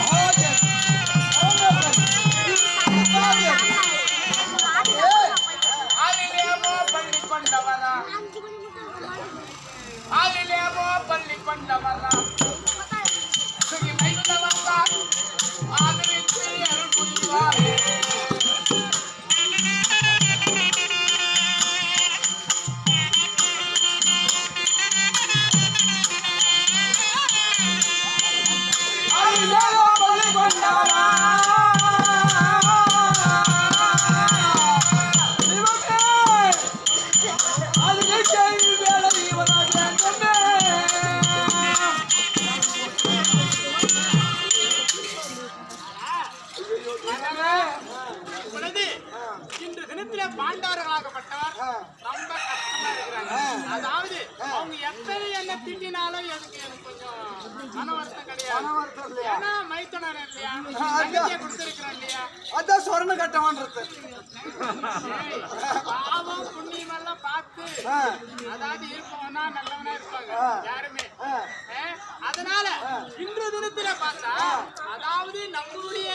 ভজ அவங்க எத்தனை என்ன திட்டினாலும் எனக்கு எனக்கு கொஞ்சம் மன வருத்தம் கிடையாது. ஏன்னா மைத்தனர் இல்லையா? கொடுத்திருக்கிறேன் இல்லையா? அதான் சொரண கட்டமான்றது. பாவம் புண்ணியம் எல்லாம் பார்த்து அதாவது இருப்பவனா நல்லவனா இருப்பாங்க யாருமே. அதனால இன்று தினத்திலே பார்த்தா அதாவது நம்மளுடைய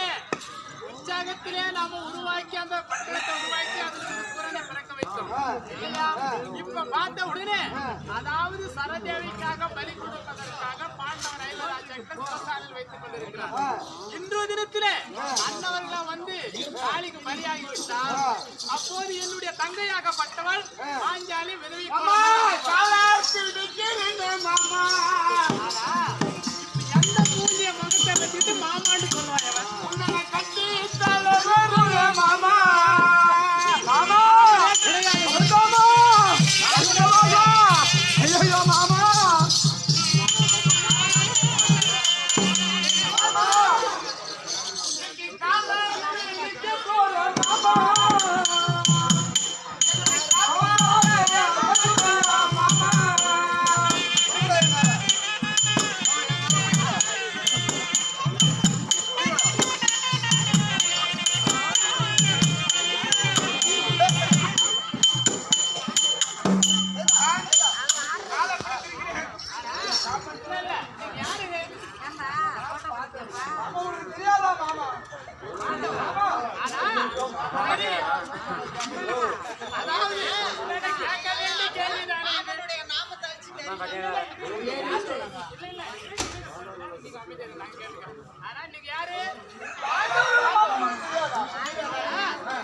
உற்சாகத்திலே நாம உருவாக்கி அந்த பட்டணத்தை உருவாக்கி அதுல ஒரு குரலை பிறக்க வைத்தோம் இல்லையா இப்ப பார்த்த உடனே அதாவது சரதேவிக்காக பலி கொடுப்பதற்காக பாண்டவன் ஐலராஜாக்கள் வைத்துக் கொண்டிருக்கிறார். இன்று தினத்திலே அன்னவர்களை வந்து காளிக்கு பலியாகி விட்டார் அப்போது என்னுடைய தங்கையாகப்பட்டவள் பாஞ்சாலி விதவி எந்த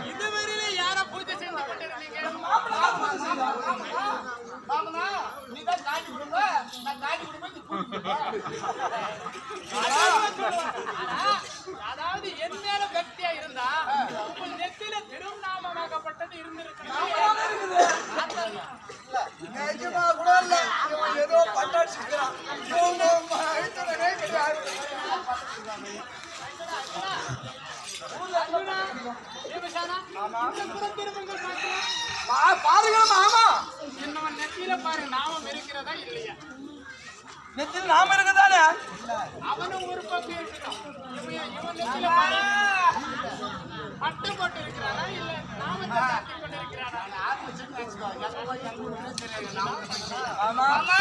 இதுவரையில யார பூஜை செஞ்சு கொண்டிருந்தீங்க மாமனா நீ தான் காட்டி கொடுங்க. நான் காட்டி கொடுப்பேன் நீ கூட்டிட்டு போ. ஆனா, அதாவது என் மேல பக்தியா இருந்தா உங்கள் நெத்தில திருநாமமாகப்பட்டது இருந்திருக்கிறது நிஜமா கூட இல்ல இவன் ஏதோ பட்டாடிச்சுக்கிறான் இவங்க மைத்துனரே கிடையாது அர்ஜுனா, ஏபிசானா, இந்த புறம் திரும்புங்கள் பார்க்கலாம். மா- பாருங்க மாமா. இன்னவன் நெத்தியில பாரு நாமம் இருக்கிறதா இல்லையா? நெத்தியில் நாம இருக்கதானே? அவனும் ஒரு பக்கம் இருக்கட்டும் இவன் இவன் நெத்தியில பாரு. பட்டு போட்டு இருக்கிறானா இல்ல நாமத்தை காட்டி கொண்டிருக்கிறானா? ஆமா. மாமா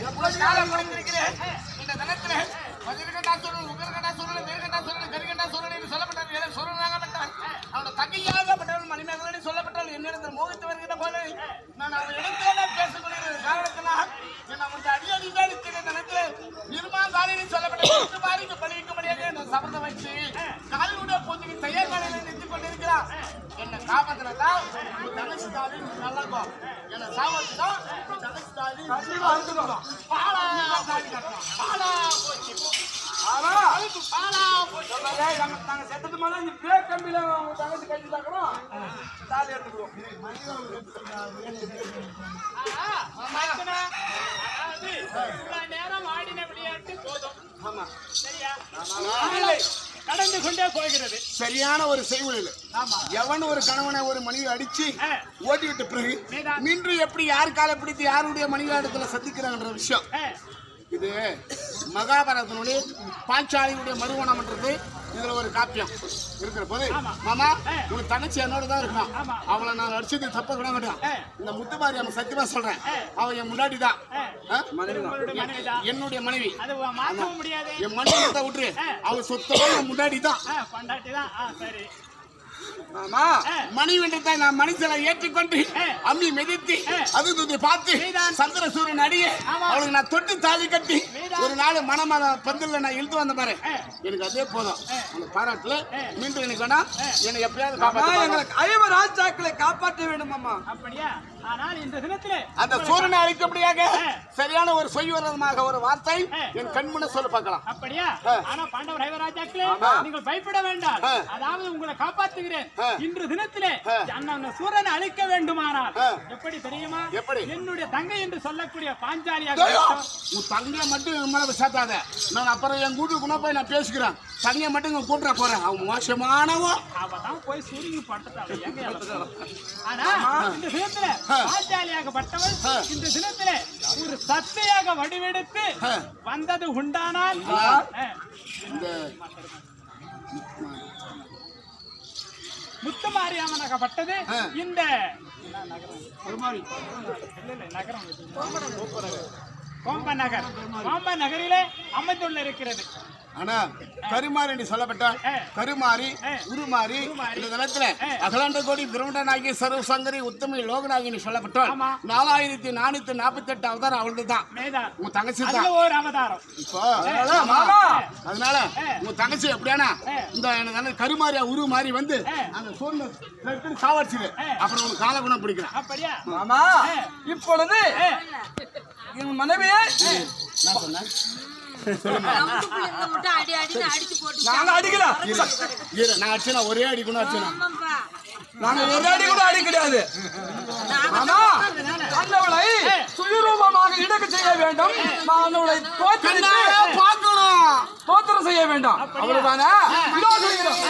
எவ்வளவு காலம் படைத்திருக்கிறேன் இந்த தினத்துல சொல்லணும் நான் அவன் இடத்தோட பேசக்கூடிய காரணத்தினால் என்ன வந்து அடி தான் தினத்துல நிர்மா காலையில் சொல்லப்பட்ட பத்து மாறிக்கு பழிக்கும்படியாக நான் சபதம் வச்சு காலினுடைய பொஞ்சுக்கு தையல் காலையில் நிறுத்தி கொண்டிருக்கிறான் என்ன காப்பாத்தினா தங்கச்சி தாலி நல்லா இருக்கும் என்ன சாவத்து தான் தங்கச்சி தாலி பாலா. நாங்க நாங்க செத்தது மேல இந்த பிரேக் கம்பியில உங்க தங்கச்சி கட்டி தாக்கணும் தாலி எடுத்துக்குவோம். ஆனா, மைத்துனா, அதாவது இவ்வளவு நேரம் ஆடின விளையாட்டு போதும் ஆமா. சரியா இல்லை, கடந்து கொண்டே போகிறது சரியான ஒரு செய்வழில் எவன் ஒரு கணவனை ஒரு மனைவி அடிச்சு. ஓட்டி விட்ட பிறகு. மீண்டும் எப்படி யார் காலை பிடித்து யாருடைய மனைவி இடத்துல சந்திக்கிறாங்கன்ற விஷயம். இது மகாபாரதனுடைய பாஞ்சாலியுடைய மறுவனம்ன்றது இதுல ஒரு காப்பியம் இருக்கிற போது மாமா உனக்கு தங்கச்சி என்னோட தான் இருக்கணும் ஆமா. அவளை நான் அடிச்சது தப்ப கூட மாட்டேன். இந்த முத்துமாரி அவன் சத்தியமா சொல்றேன். அவன் என் முன்னாடி தான். என்னுடைய மனைவி. என் மனைவி தான் விட்டுரு. அவன் சொத்தமா முன்னாடி தான். மாமா மணிவென்றதை நான் மனுஷனை ஏற்றுக்கொண்டு. அம்மி மிதித்து. அது துதி பார்த்து. சந்திர சூரியன் அடியே. அவளுக்கு நான் தொட்டு தாலி கட்டி. ஒரு நாள் மனமர பந்தல்ல நான் இழுத்து வந்த பாரு. எனக்கு அதே போதும். அந்த பாராட்டுல. மீண்டும் எனக்கு வேணாம் என்னை எப்பயாவது மாமா காப்பாத்து எங்களுக்கு ஐவ ராஜாக்களை காப்பாற்ற வேண்டும் அப்படியா ஆனால் இந்த தினத்திலே அந்த சூரியனை அழிக்கும்படியாக ஆ. சரியான ஒரு சொய்வரமாக ஒரு வார்த்தை. என் கண்முன்ன சொல்ல பார்க்கலாம் அப்படியா. ஆனா பாண்டவர் ஐவராஜாக்களே ஆமா. நீங்கள் பயப்பட வேண்டாம். அதாவது உங்களை காப்பாத்துகிறேன். இன்று தினத்திலே. அண்ணன் சூரனை அழிக்க வேண்டுமானால். எப்படி தெரியுமா எப்படி? என்னுடைய தங்கை என்று சொல்லக்கூடிய பாஞ்சாலியாக. உன் தங்கையை மட்டும் என் மேல சேர்த்தாத நான் அப்புறம் என் வீட்டுக்குள்ள போய் நான் பேசிக்கிறேன் தங்கையை மட்டும் இங்க கூட்டுற போறேன் அவன் மோசமானவன் அவ தான் போய் சூரியனு இழந்தாள்? ஆனா இந்த தினத்துல. பாஞ்சாலியாகப்பட்டவள். இந்த தினத்துல ஒரு சத்தையாக வடிவெடுத்து. வந்தது உண்டானால் முத்துமாரியாமனாகப்பட்டது. இந்த நகரம். கோம்ப நகர் கோம்ப நகரிலே அமைந்துள்ள இருக்கிறது ஆனா கருமாறி என்று சொல்லப்பட்டால். கருமாறி. உருமாறி. இந்த தினத்துல. அகலாண்ட கோடி பிரம்மண்டனாகி சர்வ சங்கரி உத்தமி லோகநாயகி சொல்லப்பட்டால் ஆமா. நாலாயிரத்தி நானூத்தி நாற்பத்தி எட்டு அவதாரம் அவளது தான் உன் தங்கச்சி தான் ஒரு அவதாரம் இப்போ அதனால. உன் தங்கச்சி எப்படியானா. இந்த எனக்கு கருமாரியா உரு மாறி வந்து. அந்த சூழ்நிலை சாவடிச்சிரு. அப்புறம் உனக்கு கால குணம் பிடிக்கிறேன் அப்படியா மாமா இப்பொழுது. என் மனைவியை நான் சொன்னேன் நாங்க அடிக்கல. நான் அடிச்சேனா? ஒரே அடி குணம் அடிச்சேனா. நாங்க ஒரு அடி கூட அடி கிடையாது. மாமா அந்தவளை சுயரூபமாக இடக்கு செய்ய வேண்டும். நான் அவளை தோற்கடித்து பார்க்கணும். தோத்திரம் செய்ய வேண்டும். அவ்வளவுதானே? இதோ சொல்கிறோம்